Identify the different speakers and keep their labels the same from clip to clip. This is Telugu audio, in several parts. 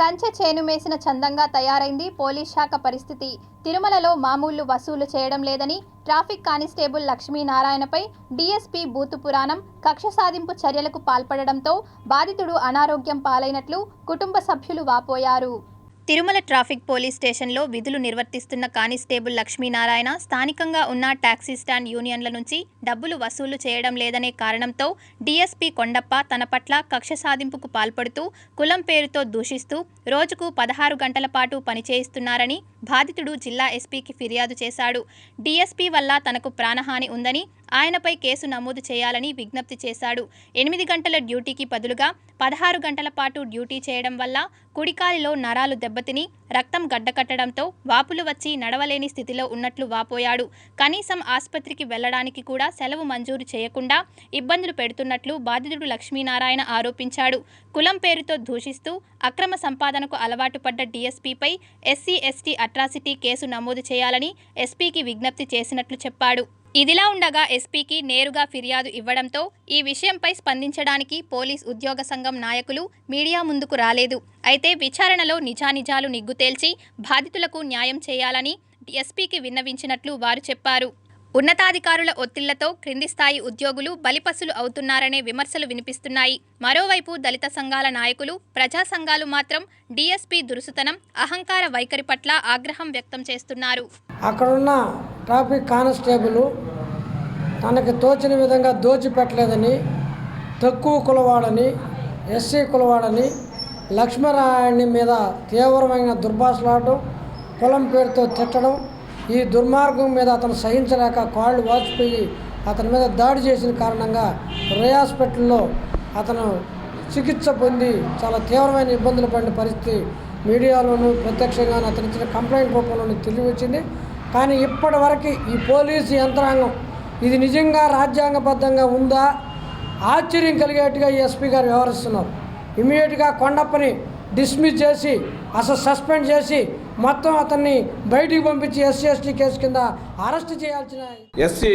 Speaker 1: కంచె చేనుమేసిన చందంగా తయారైంది పోలీస్ శాఖ పరిస్థితి. తిరుమలలో మామూలు వసూలు చేయడం లేదని ట్రాఫిక్ కానిస్టేబుల్ లక్ష్మీనారాయణపై డీఎస్పీ బూతు పురాణం కక్ష సాధింపు చర్యలకు పాల్పడడంతో బాధితుడు అనారోగ్యం పాలైనట్లు కుటుంబ సభ్యులు వాపోయారు. తిరుమల ట్రాఫిక్ పోలీస్ స్టేషన్లో విధులు నిర్వర్తిస్తున్న కానిస్టేబుల్ లక్ష్మీనారాయణ స్థానికంగా ఉన్న టాక్సీ స్టాండ్ యూనియన్ల నుంచి డబ్బులు వసూలు చేయడం లేదనే కారణంతో డీఎస్పీ కొండప్ప తన పట్ల కక్ష సాధింపుకు పాల్పడుతూ కులం పేరుతో దూషిస్తూ రోజుకు పదహారు గంటల పాటు పనిచేయిస్తున్నారని బాధితుడు జిల్లా ఎస్పీకి ఫిర్యాదు చేశాడు. డీఎస్పీ వల్ల తనకు ప్రాణహాని ఉందని ఆయనపై కేసు నమోదు చేయాలని విజ్ఞప్తి చేశాడు. ఎనిమిది గంటల డ్యూటీకి బదులుగా పదహారు గంటల పాటు డ్యూటీ చేయడం వల్ల కుడికాలిలో నరాలు దెబ్బతిని రక్తం గడ్డకట్టడంతో వాపులు వచ్చి నడవలేని స్థితిలో ఉన్నట్లు వాపోయాడు. కనీసం ఆసుపత్రికి వెళ్ళడానికి కూడా సెలవు మంజూరు చేయకుండా ఇబ్బందులు పెడుతున్నట్లు బాధితుడు లక్ష్మీనారాయణ ఆరోపించాడు. కులం పేరుతో దూషిస్తూ అక్రమ సంపాదనకు అలవాటు పడ్డ డీఎస్పీపై ఎస్సీ ఎస్టీ అట్రాసిటీ కేసు నమోదు చేయాలని ఎస్పీకి విజ్ఞప్తి చేసినట్లు చెప్పాడు. ఇదిలా ఉండగా ఎస్పీకి నేరుగా ఫిర్యాదు ఇవ్వడంతో ఈ విషయంపై స్పందించడానికి పోలీస్ ఉద్యోగ సంఘం నాయకులు మీడియా ముందుకు రాలేదు. అయితే విచారణలో నిజానిజాలు నిగ్గు తేల్చి బాధితులకు న్యాయం చేయాలని ఎస్పీకి విన్నవించినట్లు వారు చెప్పారు. ఉన్నతాధికారుల ఒత్తిళ్ళతో క్రింది స్థాయి ఉద్యోగులు బలిపశులు అవుతున్నారనే విమర్శలు వినిపిస్తున్నాయి. మరోవైపు దళిత సంఘాల నాయకులు ప్రజా సంఘాలు మాత్రం డీఎస్పీ దురుసుతనం అహంకార వైఖరి పట్ల ఆగ్రహం వ్యక్తం చేస్తున్నారు.
Speaker 2: అక్కడున్న ట్రాఫిక్ కానిస్టేబుల్ తనకి తోచిన విధంగా దోచిపెట్టలేదని తక్కువ కులవాడని ఎస్సీ కులవాడని లక్ష్మీనారాయణ మీద తీవ్రమైన దుర్భాషలాడడం కులం పేరుతో తిట్టడం ఈ దుర్మార్గం మీద అతను సహించలేక కాళ్ళు వాచిపోయి అతని మీద దాడి చేసిన కారణంగా రే హాస్పిటల్లో అతను చికిత్స పొంది చాలా తీవ్రమైన ఇబ్బందులు పడిన పరిస్థితి మీడియాలోనూ ప్రత్యక్షంగా అతను ఇచ్చిన కంప్లైంట్ రూపంలోనూ తెలియవచ్చింది. కానీ ఇప్పటివరకు ఈ పోలీసు యంత్రాంగం ఇది నిజంగా రాజ్యాంగబద్ధంగా ఉందా? ఆశ్చర్యం కలిగేట్టుగా ఎస్పీ గారు వ్యవహరిస్తున్నారు. ఇమీడియట్గా కొండప్పని డిస్మిస్ చేసి అసలు సస్పెండ్ చేసి మొత్తం అతన్ని బయటికి పంపించి ఎస్సీ ఎస్టీ కేసు కింద అరెస్ట్ చేయాల్సిన
Speaker 3: ఎస్సీ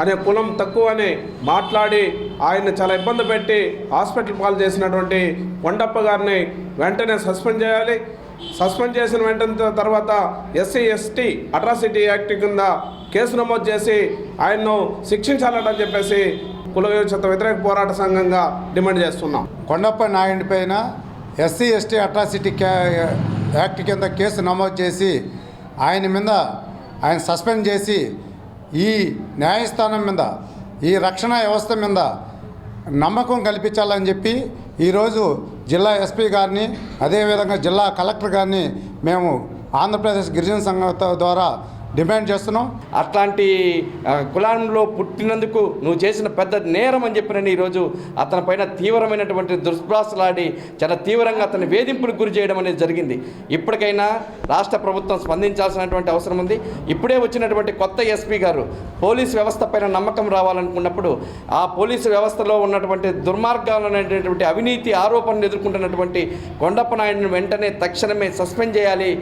Speaker 3: అనే కులం తక్కువ అని మాట్లాడి ఆయన చాలా ఇబ్బంది పెట్టి హాస్పిటల్ పాలు చేసినటువంటి కొండప్ప గారిని వెంటనే సస్పెండ్ చేయాలి. సస్పెండ్ చేసిన వెంటనే తర్వాత ఎస్సీ ఎస్టీ అట్రాసిటీ యాక్ట్ కింద కేసు నమోదు చేసి ఆయన్ను శిక్షించాలని చెప్పేసి కుల వివక్షత వ్యతిరేక పోరాట సంఘంగా డిమాండ్ చేస్తున్నాం.
Speaker 4: కొండప్ప నాయుడి పైన ఎస్సీ ఎస్టీ అట్రాసిటీ యాక్ట్ కింద కేసు నమోదు చేసి ఆయన మీద ఆయన సస్పెండ్ చేసి ఈ న్యాయస్థానం మీద ఈ రక్షణ వ్యవస్థ మీద నమ్మకం కల్పించాలని చెప్పి ఈరోజు జిల్లా ఎస్పీ గారిని అదేవిధంగా జిల్లా కలెక్టర్ గారిని మేము ఆంధ్రప్రదేశ్ గిరిజన సంఘం ద్వారా డిమాండ్ చేస్తున్నాం
Speaker 5: అట్లాంటి కులంలో పుట్టినందుకు నువ్వు చేసిన పెద్ద నేరం అని చెప్పిన ఈరోజు అతనిపైన తీవ్రమైనటువంటి దుష్భాసలాడి చాలా తీవ్రంగా అతని వేధింపులకు గురి చేయడం అనేది జరిగింది. ఇప్పటికైనా రాష్ట్ర ప్రభుత్వం స్పందించాల్సినటువంటి అవసరం ఉంది. ఇప్పుడే వచ్చినటువంటి కొత్త ఎస్పీ గారు పోలీస్ వ్యవస్థ పైన నమ్మకం రావాలనుకున్నప్పుడు ఆ పోలీసు వ్యవస్థలో ఉన్నటువంటి దుర్మార్గాలు అనేటటువంటి అవినీతి ఆరోపణలు ఎదుర్కొంటున్నటువంటి కొండప్ప నాయుడిని వెంటనే తక్షణమే సస్పెండ్ చేయాలి.